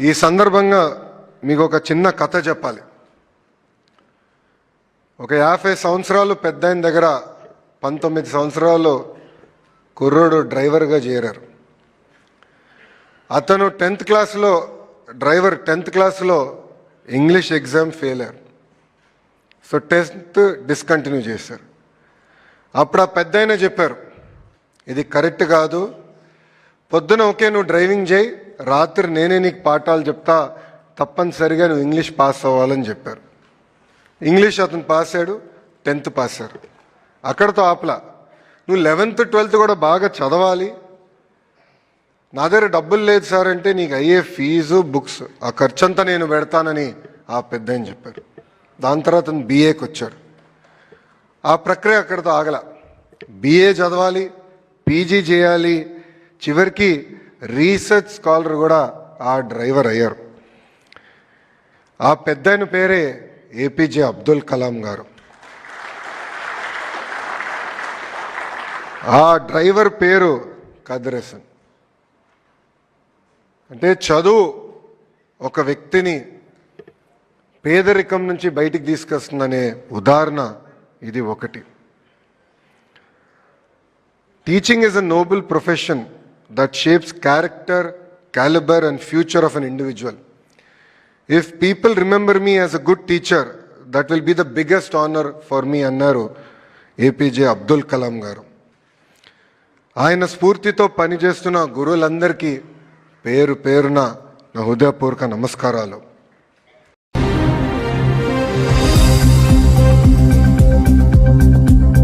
ఈ సందర్భంగా మీకు ఒక చిన్న కథ చెప్పాలి. ఒక యాభై సంవత్సరాలు పెద్ద ఆయన దగ్గర పంతొమ్మిది సంవత్సరాలు కుర్రోడు డ్రైవర్గా చేరారు. అతను టెన్త్ క్లాస్లో డ్రైవర్ టెన్త్ క్లాస్లో ఇంగ్లీష్ ఎగ్జామ్ ఫెయిల్ అయ్యారు. సో టెన్త్ డిస్కంటిన్యూ చేశారు. అప్పుడు ఆ పెద్ద చెప్పారు ఇది కరెక్ట్ కాదు. పొద్దున ఓకే నువ్వు డ్రైవింగ్ చేయి రాత్రి నేనే నీకు పాఠాలు చెప్తా తప్పనిసరిగా నువ్వు ఇంగ్లీష్ పాస్ అవ్వాలని చెప్పారు. ఇంగ్లీష్ అతను పాస్ అయ్యాడు టెన్త్ పాస్ అయ్యాడు అక్కడతో ఆపలా. నువ్వు లెవెన్త్ ట్వెల్త్ కూడా బాగా చదవాలి. నా దగ్గర డబ్బులు లేదు సార్ అంటే నీకు అయ్యే ఫీజు బుక్స్ ఆ ఖర్చంతా నేను పెడతానని ఆ పెద్ద అని చెప్పారు. దాని తర్వాత అతను బీఏకి వచ్చాడు. ఆ ప్రక్రియ అక్కడితో ఆగల. బీఏ చదవాలి పీజీ చేయాలి. చివరికి రీసెర్చ్ స్కాలర్ కూడా ఆ డ్రైవర్ అయ్యారు. ఆ పెద్ద పేరే ఏపీజే అబ్దుల్ కలాం గారు. ఆ డ్రైవర్ పేరు కదరసన్ అంటే చదువు ఒక వ్యక్తిని పేదరికం నుంచి బయటికి తీసుకొస్తుందనే ఉదాహరణ ఇది ఒకటి. Teaching is a noble profession that shapes character calibre and future of an individual if people remember me as a good teacher that will be the biggest honour for me అన్నారు ఏపీజే అబ్దుల్ కలాం గారు. ఆయన స్ఫూర్తితో పనిచేస్తున్న గురువులందరికీ పేరు పేరున నా హృదయపూర్వక నమస్కారాలు.